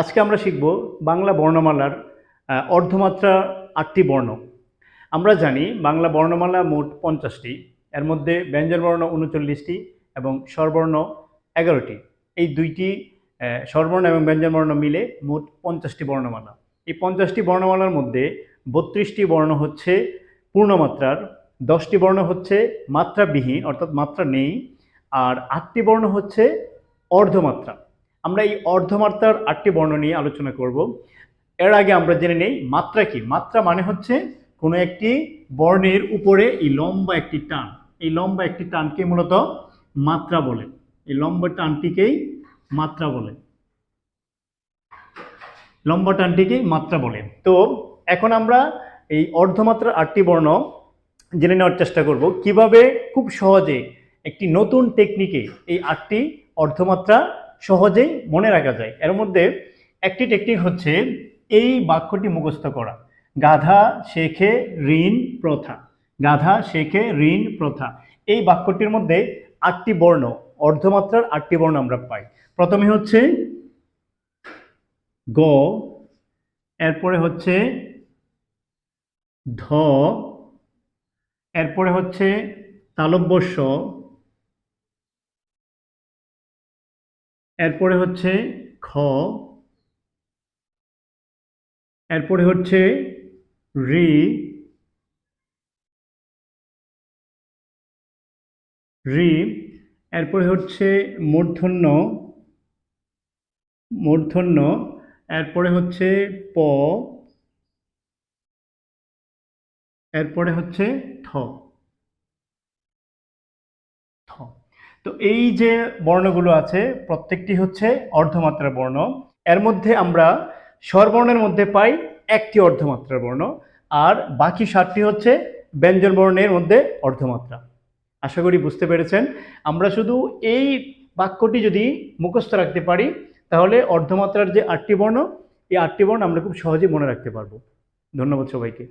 আজকে আমরা শিখব বাংলা বর্ণমালার অর্ধমাত্রা আটটি বর্ণ। আমরা জানি বাংলা বর্ণমালা মোট পঞ্চাশটি, এর মধ্যে ব্যঞ্জনবর্ণ উনচল্লিশটি এবং স্বরবর্ণ এগারোটি। এই দুইটি স্বরবর্ণ এবং ব্যঞ্জনবর্ণ মিলে মোট পঞ্চাশটি বর্ণমালা। এই পঞ্চাশটি বর্ণমালার মধ্যে বত্রিশটি বর্ণ হচ্ছে পূর্ণমাত্রার, দশটি বর্ণ হচ্ছে মাত্রাবিহীন, অর্থাৎ মাত্রা নেই, আর আটটি বর্ণ হচ্ছে অর্ধমাত্রা। আমরা এই অর্ধমাত্রার আটটি বর্ণ নিয়ে আলোচনা করব। এর আগে আমরা জেনে নেই, মাত্রা কি? মাত্রা মানে হচ্ছে কোনো একটি বর্ণের উপরে এই লম্বা একটি টান। এই লম্বা একটি টানকে মূলত মাত্রা বলে। এই লম্বা টানটিকেই মাত্রা বলে। লম্বা টানটিকেই মাত্রা বলে। তো এখন আমরা এই অর্ধমাত্রার আটটি বর্ণ জেনে নেওয়ার চেষ্টা করব। কীভাবে খুব সহজে একটি নতুন টেকনিকে এই আটটি অর্ধমাত্রা সহজেই মনে রাখা যায়। এর মধ্যে একটি টেকনিক হচ্ছে এই বাক্যটি মুখস্থ করা। গাধা শেখে ঋণ প্রথা। গাধা শেখে ঋণ প্রথা। এই বাক্যটির মধ্যে আটটি বর্ণ, অর্ধমাত্রার আটটি বর্ণ আমরা পাই। প্রথমে হচ্ছে গ, এরপরে হচ্ছে ধ, এরপরে হচ্ছে তালব্যস্য এরপরে হচ্ছে খ। এরপরে হচ্ছে রি। রি। এরপরে হচ্ছে মূর্ধন্য। মূর্ধন্য। এরপরে হচ্ছে প। এরপরে হচ্ছে ঠ থ। তো এই যে বর্ণগুলো আছে, প্রত্যেকটি হচ্ছে অর্ধমাত্রার বর্ণ। এর মধ্যে আমরা স্বরবর্ণের মধ্যে পাই একটি অর্ধমাত্রার বর্ণ, আর বাকি সাতটি হচ্ছে ব্যঞ্জন বর্ণের মধ্যে অর্ধমাত্রা। আশা করি বুঝতে পেরেছেন। আমরা শুধু এই বাক্যটি যদি মুখস্থ রাখতে পারি, তাহলে অর্ধমাত্রার যে আটটি বর্ণ, এই আটটি বর্ণ আমরা খুব সহজেই মনে রাখতে পারব। ধন্যবাদ সবাইকে।